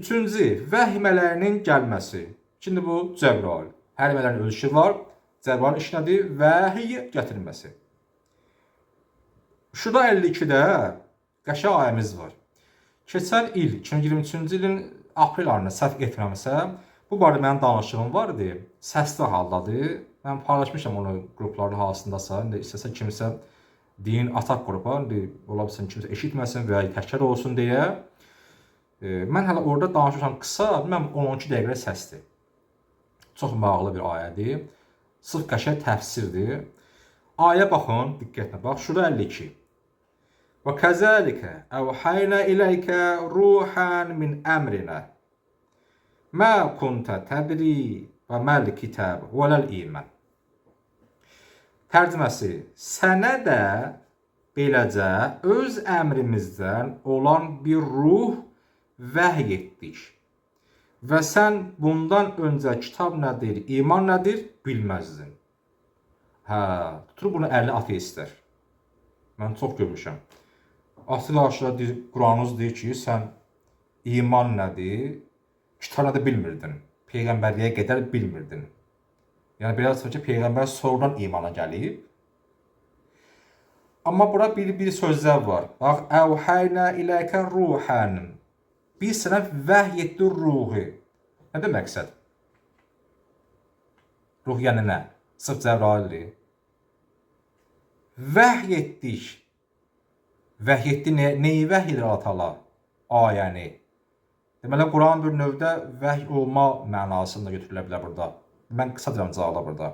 Üçüncü, vəhmələrinin gəlməsi. Şimdi bu Cəbrail. Hər mələrin öz işi var. Cəbrail iş nədir? Vəhiy gətirməsi. Şurada 52-də qəşəng ayəmiz var. Keçən il 2023-cü ilin aprel ayında səhv etmirəmsə, bu barədə mənim danışığım var idi. Səsli haldadır. Mən paylaşmışam onu qrupların hansındasa. İndi istəsə kimsə din atak qrupa, indi ola bilsin kimsə eşitməsin və ya təkrar olsun deyə. E, mən hələ orada danışmışam qısa, mən 10-12 dəqiqə səsdir. Çox maraqlı bir ayədir. Sırf qəşəng təfsirdir. Ayə baxın, diqqətlə bax. Şurada 52. Və kəzəlikə əvhəynə iləykə ruhan min əmrinə. Mə kuntə tədri və məl kitab və ləl iman. Tərcüməsi: Sənə də beləcə öz əmrimizdən olan bir ruh vəhy etdik. Və sən bundan öncə kitab nədir, iman nədir bilməzdin. Hə, tutur bunu 50 ateistlər. Mən çox görmüşəm. Deyir, Quranınız deyir ki, sən iman nədir, kitab nədir bilmirdin. Peyğəmbərliyə qədər bilmirdin. Yəni belə çıxır ki, peyğəmbər sonradan imana gəlib. Amma bura bir bir sözlər var. Bax, əvhəynə iləykə ruhan. Biz sənə vəhy etdik ruhu. Nə demək məqsəd? Ruh yəni nə? Sırf Cəbraildir. Vəhy etdik. Vəhy etdi nə, neyi vəhy edir Allah Taala? Ayəni. Deməli Quran bir növdə vəhy olma mənasında götürülə bilər burada. Mən qısa deyirəm cavabda burada.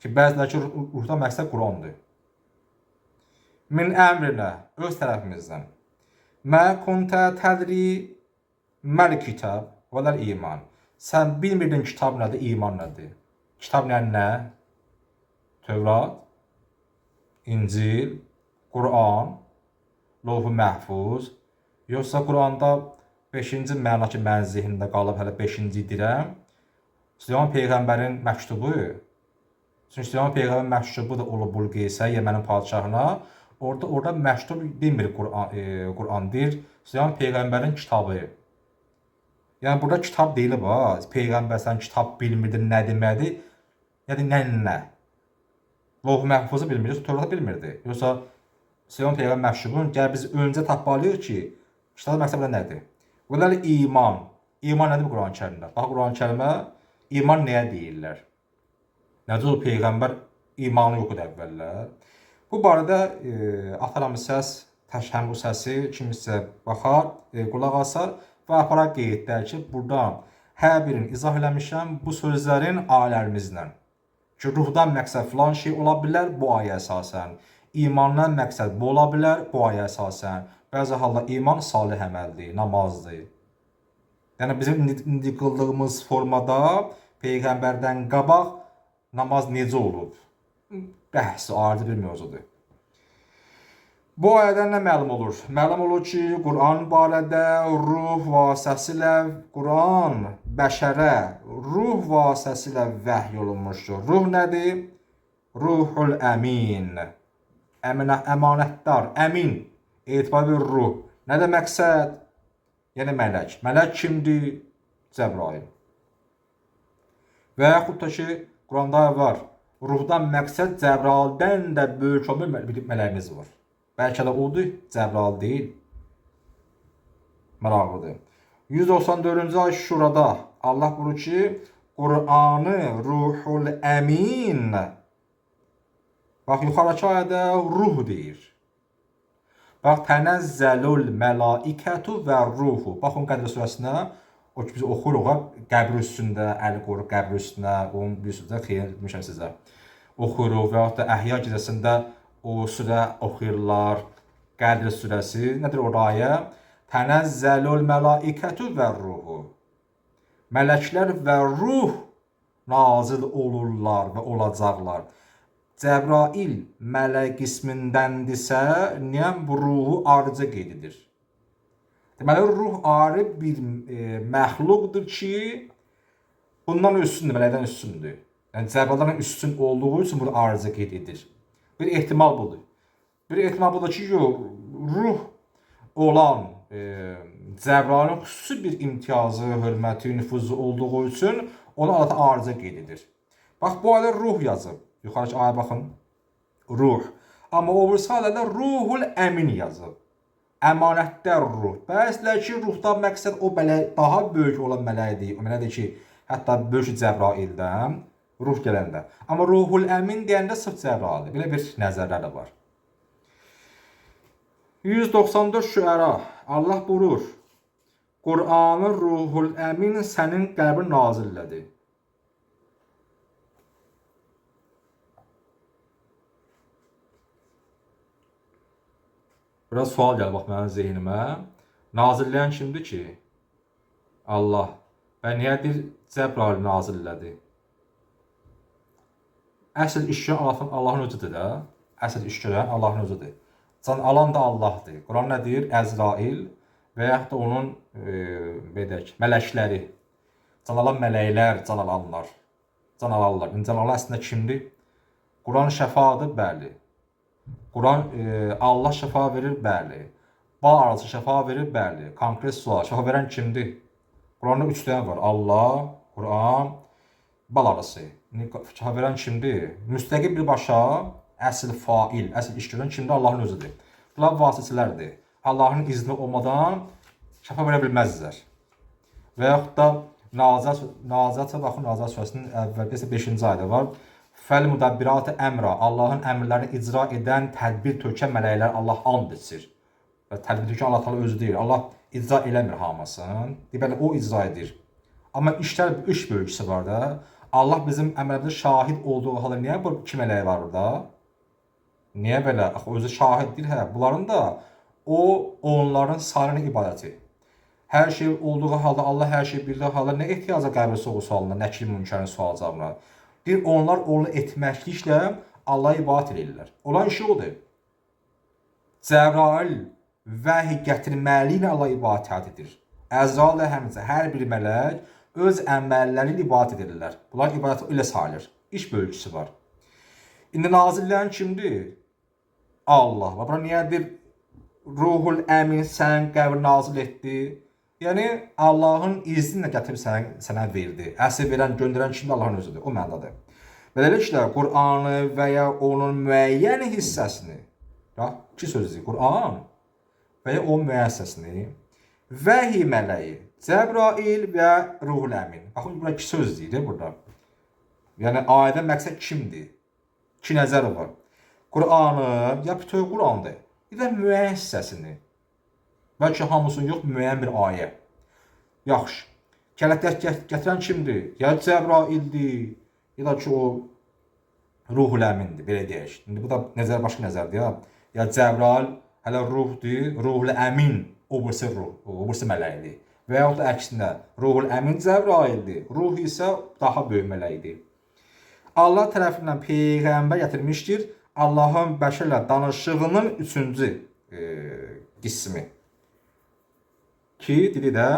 Ki bəziləri ki ruhdan məqsəd Qurandır. Min əmrinə öz tərəfimizdən. Mə kuntə tədri məl kitab və ləl iman. Sən bilmirdin kitab nədir, iman nədir? Kitab yəni nə? Tövrat, İncil, Quran, Lovh-u Məhfuz, yoxsa Quranda 5-ci məna ki, mənim zehnimdə qalıb hələ 5-ci deyirəm. Süleyman peyğəmbərin məktubu. Çünki Süleyman peyğəmbərin məktubu da olub Bulqeysə, Yəmənin padşahına. Orada orada məktub demir Quran, e, Quran deyir. Süleyman peyğəmbərin kitabı. Yəni burada kitab deyilib ha. Peyğəmbər sən kitab bilmirdin nə deməkdir? Yəni nə nə? Loh məhfuzu bilmirdi, Tövratı bilmirdi. Yoxsa Süleyman peyğəmbər məktubun gəl biz öncə tapmalıyıq ki, kitabın məqsədi nədir? Vələ iman. İman nədir Quran-Kərimdə? Bax Quran-Kərimə iman nəyə deyirlər? Necə o peyğəmbər imanı yox idi əvvəllər. Bu barədə e, ataram səs, təşhəm bu səsi kimsə baxar, e, qulaq asar və apara qeydlər ki, buradan hər birini izah eləmişəm bu sözlərin ayələrimizlə. Ki, ruhdan məqsəd filan şey ola bilər bu ayə əsasən. İmandan məqsəd bu ola bilər bu ayə əsasən. Bəzi halda iman salih əməldir, namazdır. Yəni bizim indi, qıldığımız formada peyğəmbərdən qabaq namaz necə olub? Bəhs ayrı bir mövzudur. Bu ayədən nə məlum olur? Məlum olur ki, Quran barədə ruh vasitəsilə Quran bəşərə ruh vasitəsilə vəhy olunmuşdur. Ruh nədir? Ruhul əmin. Əminə əmanətdar, əmin, etibar bir ruh. Nə də məqsəd? Yəni mələk. Mələk kimdir? Cəbrail. Və yaxud da ki, Quranda var. Ruhdan məqsəd Cəbraildən də böyük olan bir mələyimiz var. Bəlkə də odur, Cəbrail deyil. Maraqlıdır. 194-cü ay Şurada Allah buyurur ki, Qur'anı Ruhul Əmin. Bax yuxarıdakı ayədə ruh deyir. Bax tənəzzəlul məlaikətu və ruhu. Baxın Qədr surəsinə o ki biz oxuruq ha, qəbr üstündə əl qoyur qəbr üstünə, onun bir sözdə xeyir etmişəm sizə. Oxuruq və yaxud da Əhya gecəsində o surə oxuyurlar. Qədr surəsi nədir o ayə? Tənəzzəlul məlaikətu və ruhu. Mələklər və ruh nazil olurlar və olacaqlar. Cəbrail mələk qismindəndirsə, niyə bu ruhu ayrıca qeyd edir? Deməli ruh ayrı bir e, məxluqdur ki, bundan üstündür, mələkdən üstündür. Yəni Cəbraildən üstün olduğu üçün bunu ayrıca qeyd edir. Bir ehtimal budur. Bir ehtimal budur ki, yox, ruh olan e, Cəbrayilin xüsusi bir imtiyazı, hörməti, nüfuzu olduğu üçün ona adata arıza qeyd edir. Bax bu ayda ruh yazıb. Yuxarıdakı aya baxın. Ruh. Amma o birisi ayda ruhul əmin yazıb. Əmanətdar ruh. Bəziləri ki, ruhdan məqsəd o belə daha böyük olan mələkdir. O mələkdir ki, hətta böyük Cəbraildən ruh gələndə. Amma ruhul əmin deyəndə sırf Cəbraildir. Belə bir nəzərlər də var. 194 şüəra. Allah buyurur. Qur'anı ruhul əmin sənin qəlbin nazillədi. Biraz sual gəlir bax mənim zehnimə. Nazilləyən kimdir ki? Allah. Və niyyədir Cəbrail nazillədi? Əsl iş görən Allahın, Allahın özüdür da. Əsl iş görən Allahın özüdür. Can alan da Allahdır. Quran nə deyir? Əzrail və yaxud da onun e, belə deyək, mələkləri. Can alan mələklər, can alanlar. Can alanlar. Can alan əslində kimdir? Quran şəfadır, bəli. Quran e, Allah şəfa verir, bəli. Bal arası şəfa verir, bəli. Konkret sual, şəfa verən kimdir? Quranda 3 dənə var. Allah, Quran, bal arası. Şəfa verən kimdir? Müstəqil birbaşa əsl fail, əsl iş görən kimdir? Allahın özüdür. Bunlar vasitələrdir. Allahın izni olmadan şəfa verə bilməzlər. Və yaxud da Nazat Nazata baxın Nazat surəsinin əvvəldə isə 5-ci ayədə var. Fəl mudabbiratı əmra. Allahın əmrlərini icra edən, tədbir tökən mələklər Allah and içir. Və tədbir tökən Allah təala özü deyil. Allah icra eləmir hamısını. Deməli o icra edir. Amma işlər iş bölgüsü var da. Allah bizim əmrlərimizdə şahid olduğu halda niyə bu iki mələk var orada? Niyə belə? Axı özü şahiddir hə. Bunların da o onların sarını ibadəti. Hər şey olduğu halda Allah hər şey bildiyi halda nə ehtiyaca soğu sualına, nəkil münkerin sual cavabına. Bir onlar onu etməkliklə Allah'a ibadət edirlər. Olan işi odur. Cəbrail vəhi gətirməli ilə Allah ibadət edir. Əzrail də həmçə hər bir mələk öz əməlləri ilə ibadət edirlər. Bunlar ibadəti ilə sayılır. İş bölgüsü var. İndi nazirləyən kimdir? Allah. Və bura niyədir? Ruhul əmin sənin qəbr nazil etdi. Yəni Allahın izni ilə gətirib sənə, sənə verdi. Əsir verən, göndərən kimdir? Allahın özüdür. O mənadadır. Beləliklə Qur'anı və ya onun müəyyən hissəsini, bax, iki sözdür. Qur'an və ya onun müəyyən hissəsini vəhi mələyi, Cəbrail və Ruhul Əmin. Baxın bura iki söz deyir burada. Yəni ayədə məqsəd kimdir? İki nəzər var. Qur'anı ya bütöv Qur'andır, ya da müəyyən hissəsini. Bəlkə hamısını yox, müəyyən bir ayə. Yaxşı. Kələtlər gətirən kimdir? Ya Cəbraildir, ya da ki o Ruhul Əmindir, belə deyək. İndi bu da nəzər başqa nəzərdir ya. Ya Cəbrail hələ ruhdur, Ruhul Əmin o birisi ruh, o birisi mələkdir. Və yaxud əksinə, Ruhul Əmin Cəbraildir, ruh isə daha böyük mələkdir. Allah tərəfindən peyğəmbər gətirmişdir. Allahın bəşərlə danışığının üçüncü e, qismi. Ki, dedi də,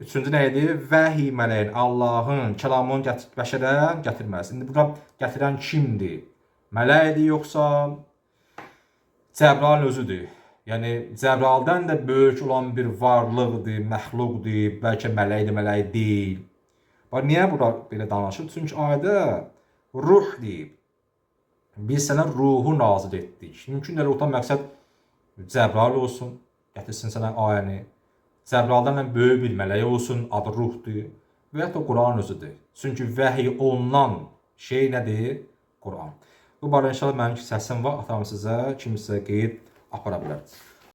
üçüncü nə idi? Vəhi mələyin, Allahın kəlamını gətir, bəşərə gətirməsi. İndi burada gətirən kimdir? Mələkdir yoxsa Cəbrail özüdür? Yəni Cəbraildən də böyük olan bir varlıqdır, məxluqdur, bəlkə mələkdir, mələk deyil. Bax niyə bura belə danışır? Çünki ayədə ruh deyib. Biz sənə ruhu nazil etdik. Mümkündür ruhdan məqsəd Cəbrail olsun, gətirsin sənə ayəni. Cəbraildən də böyük bir mələk olsun, adı ruhdur. Və ya da Quran özüdür. Çünki vəhy olunan şey nədir? Quran. Bu barədə inşallah mənim səsim var, atam sizə kimsə qeyd apara bilər.